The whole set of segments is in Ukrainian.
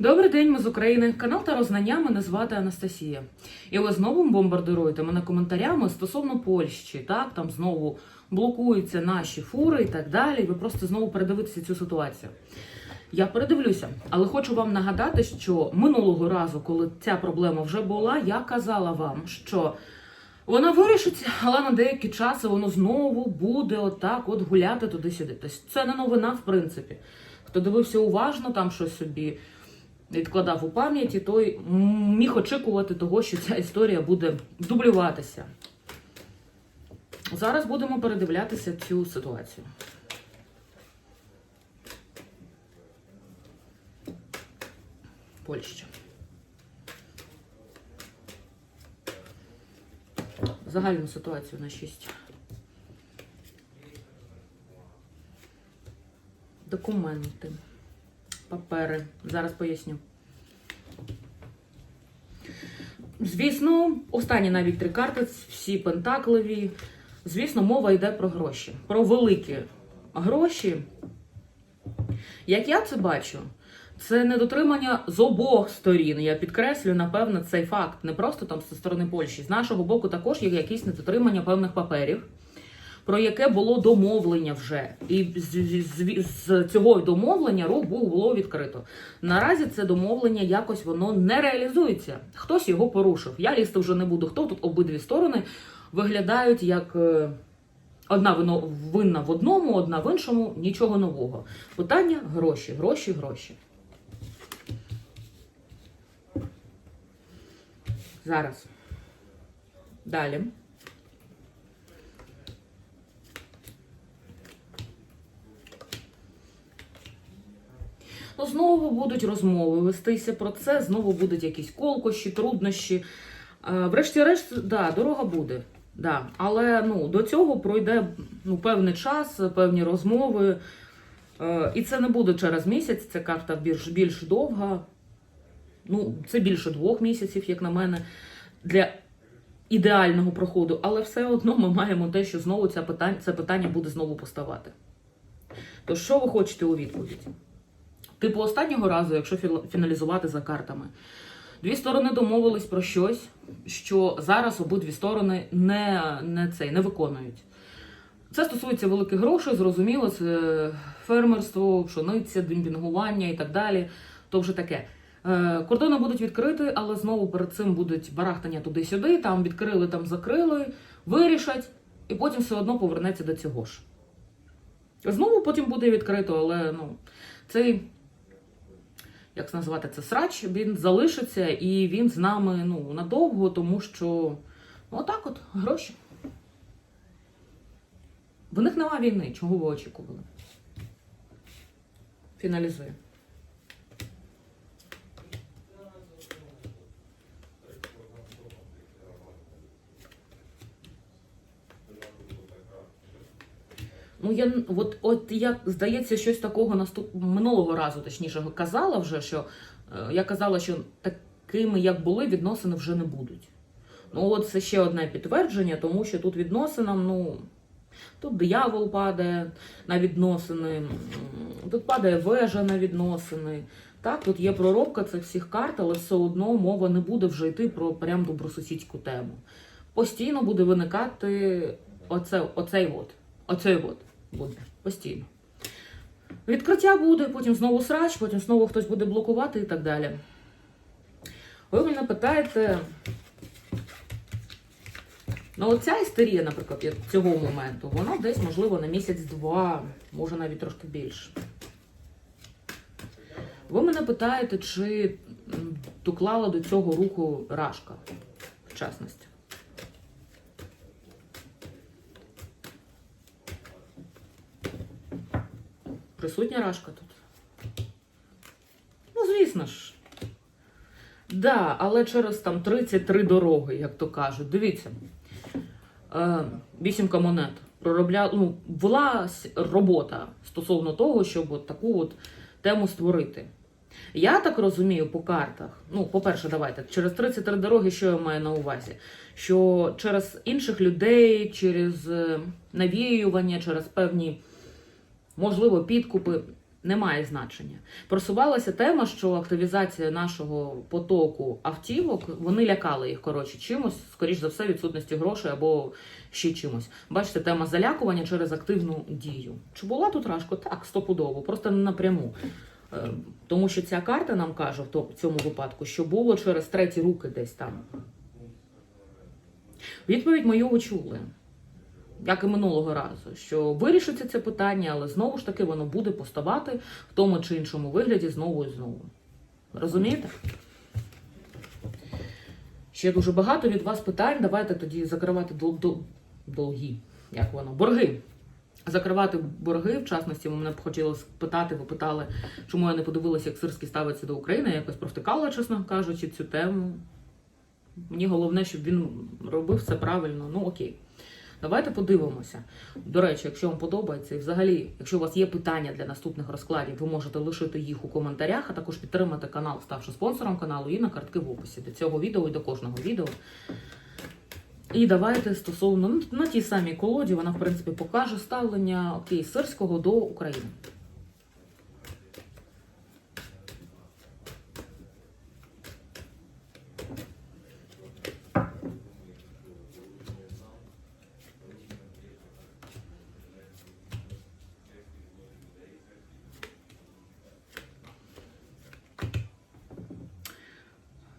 Добрий день, ми з України. Канал та Рознання. Мене звати Анастасія. І ви знову бомбардируєте мене коментарями стосовно Польщі. Так, там знову блокуються наші фури і так далі. Ви просто знову передивитеся цю ситуацію. Я передивлюся, але хочу вам нагадати, що минулого разу, коли ця проблема вже була, я казала вам, що вона вирішиться, але на деякий час воно знову буде отак, от гуляти туди-сюди. Тобто це не новина, в принципі. Хто дивився уважно, там щось собі відкладав у пам'яті, той міг очікувати того, що ця історія буде дублюватися. Зараз будемо передивлятися цю ситуацію. Польща. Загальну ситуацію на 6. Документи, папери. Зараз поясню. Звісно, останні навіть три карти, всі пентакливі. Звісно, мова йде про гроші. Про великі гроші. Як я це бачу, це недотримання з обох сторін. Я підкреслюю, напевно, цей факт не просто там зі сторони Польщі. З нашого боку також є якісь недотримання певних паперів, про яке було домовлення вже. І з, з, з цього домовлення рух було відкрито. Наразі це домовлення якось воно не реалізується. Хтось його порушив. Я лізти вже не буду. Хто тут обидві сторони виглядають як. е, Одна винна в одному, одна в іншому, нічого нового. Питання гроші, гроші, гроші. Зараз. Далі. Ну, знову будуть розмови вестися про це, знову будуть якісь колкощі, труднощі. Е, Врешті-решт, да, дорога буде. Да. Але ну, до цього пройде ну, певний час, певні розмови. Е, І це не буде через місяць, ця карта більш, більш довга. Ну, це більше двох місяців, як на мене, для ідеального проходу. Але все одно ми маємо те, що знову це питання, це питання буде знову поставати. То що ви хочете у відповідь? Типу, останнього разу, якщо фіналізувати за картами, дві сторони домовились про щось, що зараз обидві сторони не, не, цей, не виконують. Це стосується великих грошей, зрозуміло, це фермерство, пшениця, демпінгування і так далі. То вже таке. Е, Кордони будуть відкриті, але знову перед цим будуть барахтання туди-сюди, там відкрили, там закрили, вирішать, і потім все одно повернеться до цього ж. Знову потім буде відкрито, але ну, цей, як це назвати це срач, він залишиться і він з нами ну, надовго, тому що ну, отак от гроші. В них нема війни, чого ви очікували? Фіналізую. Ну, я от, от я здається, щось такого наступ минулого разу, точніше, казала вже, що е, я казала, що такими, як були, відносини вже не будуть. Ну, от це ще одне підтвердження, тому що тут відносинам, ну. Тут диявол падає на відносини, тут падає вежа на відносини. Так, тут є проробка цих всіх карт, але все одно мова не буде вже йти про прям добросусідську тему. Постійно буде виникати оце, оцей от. Оцей от буде постійно. Відкриття буде, потім знову срач, потім знову хтось буде блокувати і так далі. Ви мене питаєте. Ну, оця істерія, наприклад, цього моменту, вона десь, можливо, на місяць-два, може навіть трошки більше. Ви мене питаєте, чи доклала до цього руху Рашка, в частності. Присутня Рашка тут? Ну, звісно ж. Да, але через там 33 дороги, як то кажуть. Дивіться. Е, вісімка монет. Проробля... Ну, була робота стосовно того, щоб от таку от тему створити. Я так розумію по картах. Ну, по-перше, давайте, через 33 дороги, що я маю на увазі? Що через інших людей, через е, навіювання, через певні, можливо, підкупи Немає значення. Просувалася тема, що активізація нашого потоку автівок вони лякали їх коротше чимось, скоріш за все, відсутності грошей або ще чимось. Бачите, тема залякування через активну дію. Чи була тут рашко? Так, стопудово, просто не напряму. Е, Тому що ця карта нам каже в цьому випадку, що було через треті руки десь там. Відповідь мою ви чули як і минулого разу, що вирішиться це питання, але знову ж таки воно буде поставати в тому чи іншому вигляді знову і знову. Розумієте? Ще дуже багато від вас питань. Давайте тоді закривати дол- дол- долги. Як воно? Борги. Закривати борги, в частності, мене б хотіли спитати, ви питали, чому я не подивилася, як Сирський ставиться до України. Я якось провтикала, чесно кажучи, цю тему. Мені головне, щоб він робив все правильно. Ну окей. Давайте подивимося. До речі, якщо вам подобається, і взагалі, якщо у вас є питання для наступних розкладів, ви можете лишити їх у коментарях, а також підтримати канал, ставши спонсором каналу, і на картки в описі до цього відео і до кожного відео. І давайте стосовно ну, на тій самій колоді, вона, в принципі, покаже ставлення окей, сирського до України.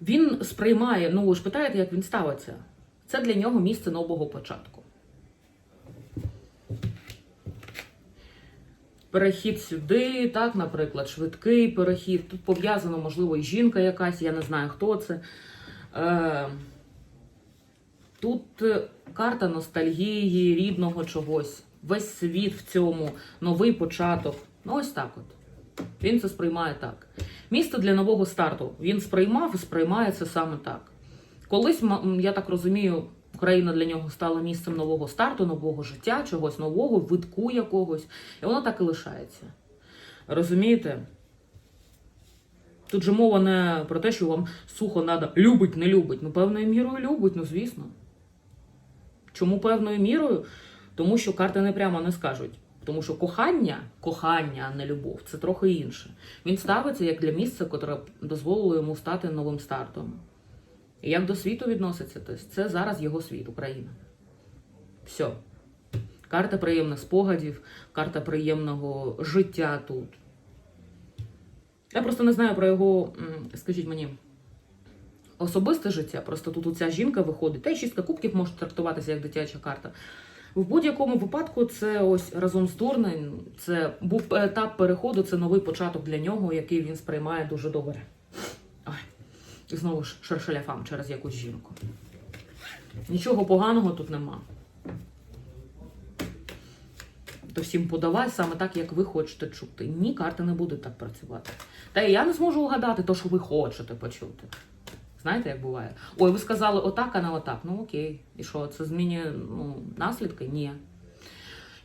Він сприймає, ну ви ж питаєте, як він ставиться. Це для нього місце нового початку. Перехід сюди, так, наприклад, швидкий перехід. Тут пов'язано, можливо, і жінка якась, я не знаю, хто це. Е, тут е, карта ностальгії, рідного чогось. Весь світ в цьому, новий початок. Ну, ось так от. Він це сприймає так. Місто для нового старту. Він сприймав і сприймає це саме так. Колись, я так розумію, Україна для нього стала місцем нового старту, нового життя, чогось нового, витку якогось. І воно так і лишається. Розумієте? Тут же мова не про те, що вам сухо треба любить, не любить. Ну, певною мірою любить, ну звісно. Чому певною мірою? Тому що карти не прямо не скажуть. Тому що кохання, кохання, а не любов, це трохи інше. Він ставиться як для місця, яке дозволило йому стати новим стартом. І як до світу відноситься, тобто це зараз його світ, Україна. Все. Карта приємних спогадів, карта приємного життя тут. Я просто не знаю про його, скажіть мені, особисте життя. Просто тут оця жінка виходить. Та й шістка кубків може трактуватися як дитяча карта. В будь-якому випадку це ось разом з Турнем, це був етап переходу, це новий початок для нього, який він сприймає дуже добре. Ой. І знову ж шершеляфам через якусь жінку. Нічого поганого тут нема. То всім подавай саме так, як ви хочете чути. Ні, карти не будуть так працювати. Та і я не зможу угадати те, що ви хочете почути. Знаєте, як буває? Ой, ви сказали отак, а не отак. Ну окей. І що, це змінює ну, наслідки? Ні.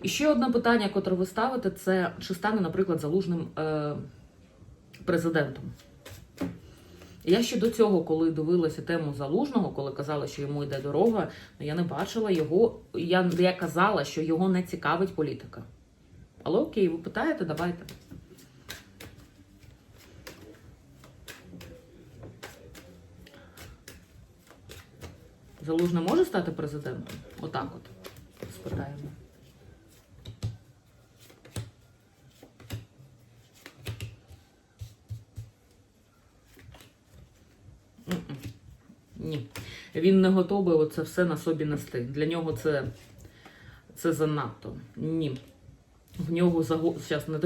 І ще одне питання, котре ви ставите, це чи стане, наприклад, залужним е, президентом. Я ще до цього, коли дивилася тему залужного, коли казала, що йому йде дорога, я не бачила його. Я, я казала, що його не цікавить політика. Але окей, ви питаєте, давайте. Залужний може стати президентом? Отак от. Спитаємо. Ні. Він не готовий оце все на собі нести. Для нього це, це занадто. Ні. В нього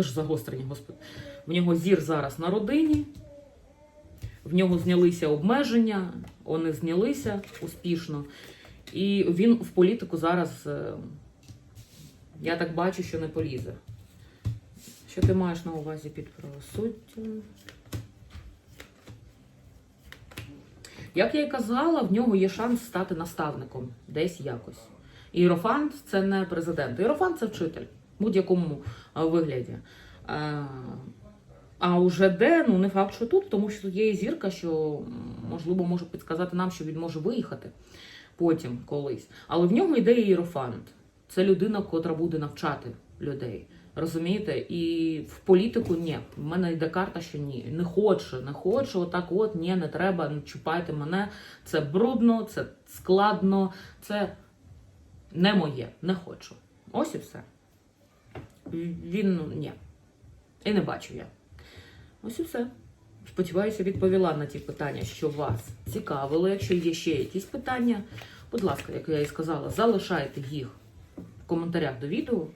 загострення, господи. В нього зір зараз на родині. В нього знялися обмеження, вони знялися успішно. І він в політику зараз, е, я так бачу, що не полізе. Що ти маєш на увазі під правосуддям? Як я і казала, в нього є шанс стати наставником десь якось. Іерофант це не президент. Іерофант це вчитель в будь-якому е, вигляді. А уже де, ну не факт, що тут, тому що тут є і зірка, що можливо може підказати нам, що він може виїхати потім колись. Але в нього йде ієрофант. Це людина, котра буде навчати людей. Розумієте? І в політику ні. В мене йде карта, що ні. Не хочу, не хочу. Отак, от ні, не треба, не чіпайте мене. Це брудно, це складно, це не моє, не хочу. Ось і все. Він ну, ні. І не бачу я. Ось і все. Сподіваюся, відповіла на ті питання, що вас цікавило. Якщо є ще якісь питання, будь ласка, як я і сказала, залишайте їх в коментарях до відео.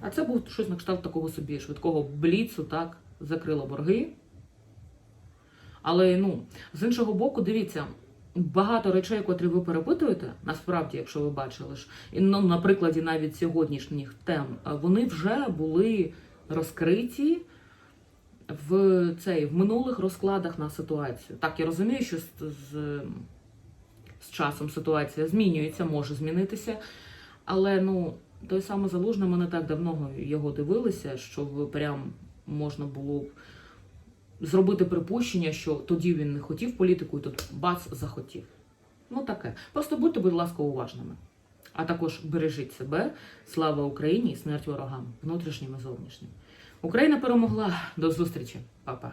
А це був щось на кшталт такого собі швидкого бліцу, так, закрила борги. Але ну, з іншого боку, дивіться, багато речей, котрі ви перепитуєте, насправді, якщо ви бачили ж, і ну, на прикладі навіть сьогоднішніх тем, вони вже були розкриті в цей в минулих розкладах на ситуацію. Так, я розумію, що з, з, з часом ситуація змінюється, може змінитися. Але ну, той самий залужний, ми не так давно його дивилися, щоб прям можна було б зробити припущення, що тоді він не хотів політику, і тут бац захотів. Ну таке. Просто будьте, будь ласка, уважними. А також бережіть себе. Слава Україні і смерть ворогам, внутрішнім і зовнішнім. Україна перемогла. До зустрічі, Па-па.